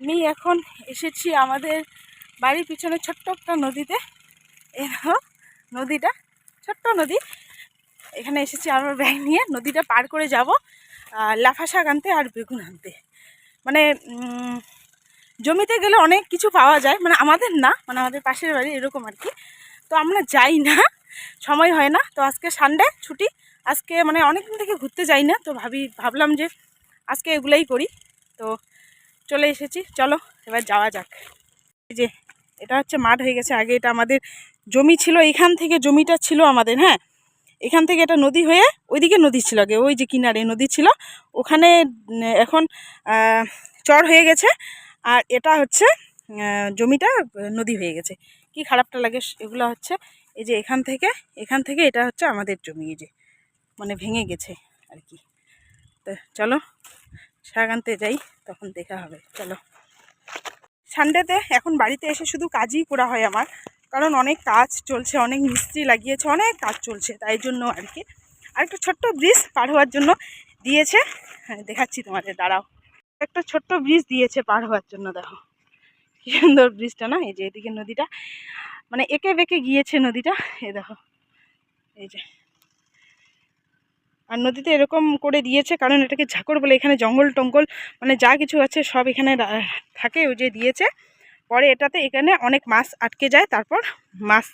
আমি এখন এসেছি আমাদের বাড়ির পিছনে ছোট্ট একটা নদীতে। নদীটা, ছোট্ট নদী। এখানে এসেছি আমার ব্যাগ নিয়ে, নদীটা পার করে যাব লাফা শাক আনতে আর বেগুন আনতে। মানে জমিতে গেলে অনেক কিছু পাওয়া যায় মানে আমাদের না মানে আমাদের পাশের বাড়ি এরকম আর কি। তো আমরা যাই না, সময় হয় না। তো আজকে সানডে ছুটি। আজকে মানে অনেকদিন থেকে ঘুরতে যাই না, তো ভাবি, ভাবলাম যে আজকে এগুলাই করি। তো চলে এসেছি। চলো, এবার যাওয়া যাক। এই যে, এটা হচ্ছে মাঠ হয়ে গেছে। আগে এটা আমাদের জমি ছিল, এখান থেকে জমিটা ছিল আমাদের হ্যাঁ? এখান থেকে এটা নদী হয়ে ওইদিকে নদী ছিল আগে, ওই যে কিনারে নদী ছিল। ওখানে এখন চর হয়ে গেছে। আর এটা হচ্ছে জমিটা, নদী হয়ে গেছে। কি খারাপটা লাগে, এগুলো হচ্ছে, এই যে এখান থেকে এখান থেকে এটা হচ্ছে আমাদের জমি, এই যে মানে ভেঙে গেছে আর কি। তো চলো শাক আনতে যাই, তখন দেখা হবে, চলো। সানডেতে এখন বাড়িতে এসে শুধু কাজই করা হয় আমার, কারণ অনেক কাজ চলছে, অনেক মিস্ত্রি লাগিয়েছে, অনেক কাজ চলছে, তাই জন্য আর কি আর একটা ছোট্ট ব্রিজ পার হওয়ার জন্য দিয়েছে। হ্যাঁ দেখাচ্ছি তোমাদের, দাঁড়াও। একটা ছোট্ট ব্রিজ দিয়েছে পার হওয়ার জন্য, দেখো। কি সুন্দর ব্রিজটা, না? এই যে এদিকে নদীটা মানে এঁকে বেঁকে গিয়েছে নদীটা এ দেখো। এই যে। আর নদীতে এরকম করে দিয়েছে, কারণ এটাকে ঝাঁকড় বলে এখানে জঙ্গল টঙ্গল মানে যা কিছু আছে সব এখানে থাকে, ওই যে দিয়েছে। পরে এটাতে এখানে অনেক মাছ আটকে যায়, তারপর মাছ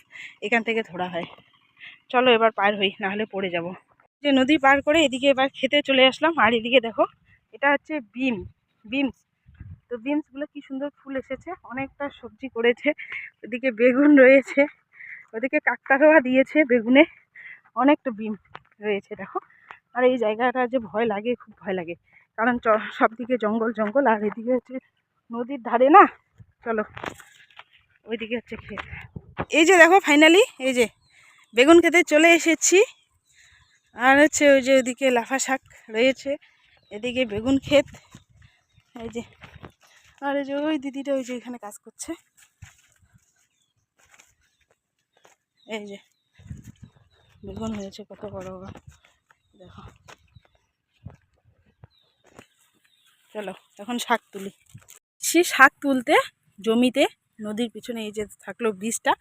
এখান থেকে ধরা হয়। চলো এবার পার হই নাহলে পড়ে যাব। যে নদী পার করে এদিকে এবার খেতে চলে আসলাম, আর এদিকে দেখো, এটা হচ্ছে বিম, বিমস। তো বিমসগুলো কি সুন্দর ফুল এসেছে, অনেকটা সবজি করেছে, ওদিকে বেগুন রয়েছে, ওদিকে কাকতারোয়া দিয়েছে বেগুনে, অনেকটা বিম রয়েছে, দেখো। আর এই জায়গাটা যে ভয় লাগে, খুব ভয় লাগে। কারণ সব দিকে জঙ্গল জঙ্গল, আর এদিকে হচ্ছে নদীর ধারে না? চলো, ওইদিকে হচ্ছে ক্ষেত এই যে দেখো ফাইনালি এই যে বেগুন খেতে চলে এসেছি। আর হচ্ছে ওই যে ওইদিকে লাফা শাক রয়েছে। এদিকে বেগুন ক্ষেত। এই যে, আর এই যে ওই দিদিটা ওই যে এখানে কাজ করছে। এই যে, বেগুন হয়েছে কত বড় বড়। দেখো। চলো, এখন শাক তুলি। সে শাক তুলতে জমিতে, নদীর পিছনে এই যে থাকল ব্রিজটা